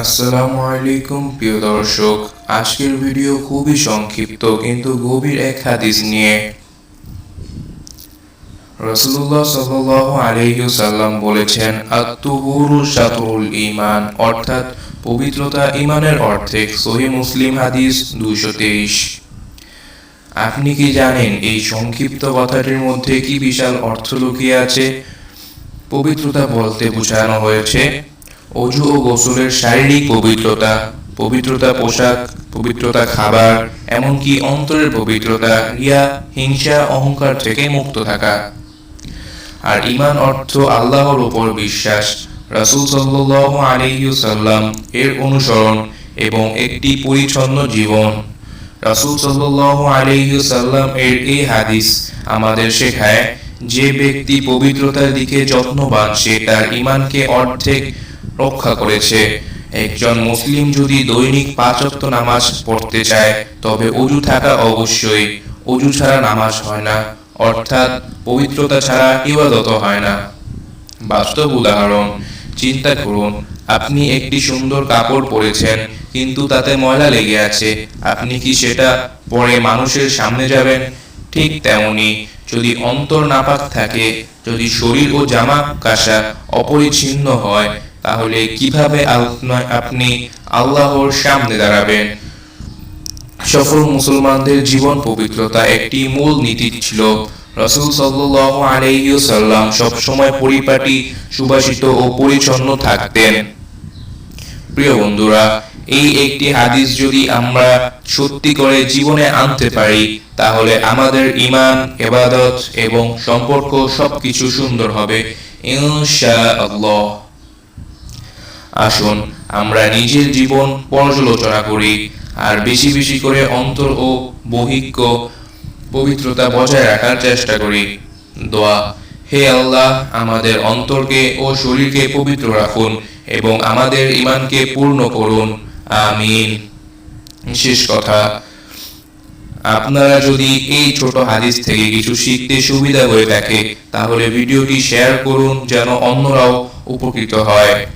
আসসালামু আলাইকুম প্রিয় দর্শক। আজকের ভিডিও খুবই সংক্ষিপ্ত, কিন্তু গভীর এক হাদিস নিয়ে। রসুল্লাহ সাল্লাহ আলহিউসাল্লাম বলেছেন আত্মহুরু শাতরুল ইমান অর্থাৎ পবিত্রতা ইমানের অর্ধেক। সহি মুসলিম হাদিস দুইশো তেইশ। আপনি কি জানেন এই সংক্ষিপ্ত কথাটির মধ্যে কি বিশাল অর্থ লুকিয়ে আছে? পবিত্রতা বলতে বোঝানো হয়েছে অজু ও গোসলের শারীরিক পবিত্রতা পবিত্রতা পোশাক, পবিত্রতা খাবার, এমনকি অন্তরের পবিত্রতা, রিয়া, হিংসা, অহংকার থেকে মুক্ত থাকা। আর ইমান অর্থ আল্লাহর উপর বিশ্বাস। রাসূল সাল্লাল্লাহু আলাইহি সাল্লাম এর অনুসরণ এবং একটি পরিচ্ছন্ন জীবন। রাসূল সাল্লাল্লাহু আলাইহি সাল্লাম এর এই হাদিস আমাদের শেখায়, যে ব্যক্তি পবিত্রতার দিকে যত্নবান, সে তার ইমানকে অর্ধেক রক্ষা করেছে। একজন মুসলিম যদি দৈনিক পাঁচ নামাজ পড়তে চায়, তবে অজু থাকা অবশ্যই। অজু ছাড়া নামাজ হয় না। অর্থাৎ পবিত্রতা ছাড়া ইবাদত হয় না। বাস্তব উদাহরণ, চিন্তা করুন, আপনি একটি সুন্দর কাপড় পরেছেন, কিন্তু তাতে ময়লা লেগে আছে। আপনি কি সেটা পরে মানুষের সামনে যাবেন? ঠিক তেমনি, যদি অন্তর নাপাক থাকে, যদি শরীর ও জামা কাসা অপরিচ্ছিন্ন হয় তাহলে কীভাবে আপনা- আল্লাহর সামনে দাঁড়াবেন? সফল মুসলমানদের জীবন পবিত্রতা একটি মূল নীতি ছিল। রসুল সাল্লাল্লাহু আলাইহি সাল্লাম সবসময় পরিপাটি, সুবাসিত ও পরিচ্ছন্ন থাকতেন। প্রিয় বন্ধুরা, এই একটি হাদিস যদি আমরা সত্যি করে জীবনে আনতে পারি, তাহলে আমাদের ইমান এবাদত এবং সম্পর্ক সবকিছু সুন্দর হবে। ইনশাআল্লাহ। আসুন, আমরা নিজের জীবন পর্যালোচনা করি, আর বেশি বেশি করে অন্তর ও বহিক্য পবিত্রতা বজায় রাখার চেষ্টা করি। দোয়া, হে আল্লাহ, আমাদের অন্তরকে ও শরীরকে পবিত্র রাখুন এবং আমাদের ইমানকে পূর্ণ করুন। আমিন। শেষ কথা, আপনারা যদি এই ছোট হাদিস থেকে কিছু শিখতে সুবিধা হয়ে থাকে, তাহলে ভিডিওটি শেয়ার করুন যেন অন্যরাও উপকৃত হয়।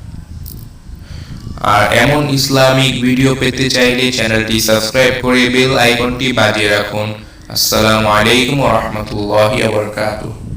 আর এমন ইসলামিক ভিডিও পেতে চাইলে চ্যানেলটি সাবস্ক্রাইব করে বেল আইকনটি বাজিয়ে রাখুন। আসসালামু আলাইকুম ওয়া বারাকাতুহু।